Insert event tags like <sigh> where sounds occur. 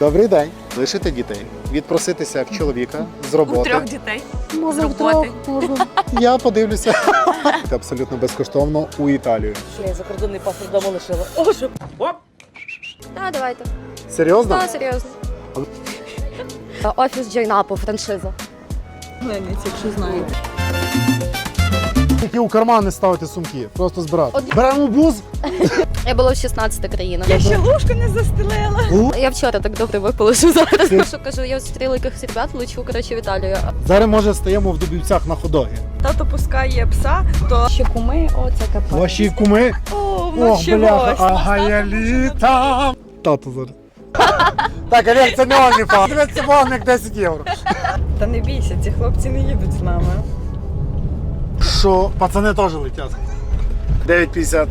Добрий день. Лишити дітей, відпроситися в чоловіка з У роботи. трьох дітей. Може, з роботи. втрьох, можна. Я подивлюся. Абсолютно безкоштовно у Італію. Що я закордонний паспорт вдома лишила. О, що? Так, давайте. Серйозно? Так, серйозно. Офіс Джейнапу, франшиза. якщо знаєте. Тільки у кармани ставити сумки, просто збирати. От- Беремо бус. <laughs> Я була в 16 країнах. Я ще ложку не застелила. Я вчора так добре випила, що зараз. Що кажу, я зустріла якихось ребят, лечу, коротше, в Італію. Зараз може стаємо в Дубівцях на ходогі. Тато пускає пса, то ще куми, о, це капець. Ваші куми. О, Ох, вночі бляха, ага, я літам. Тато зараз. <laughs> Так, Олег, це не OnlyFans. Дивіться, вогник 10 євро. Та не бійся, ці хлопці не їдуть з нами. Що, пацани теж летять. 9.50.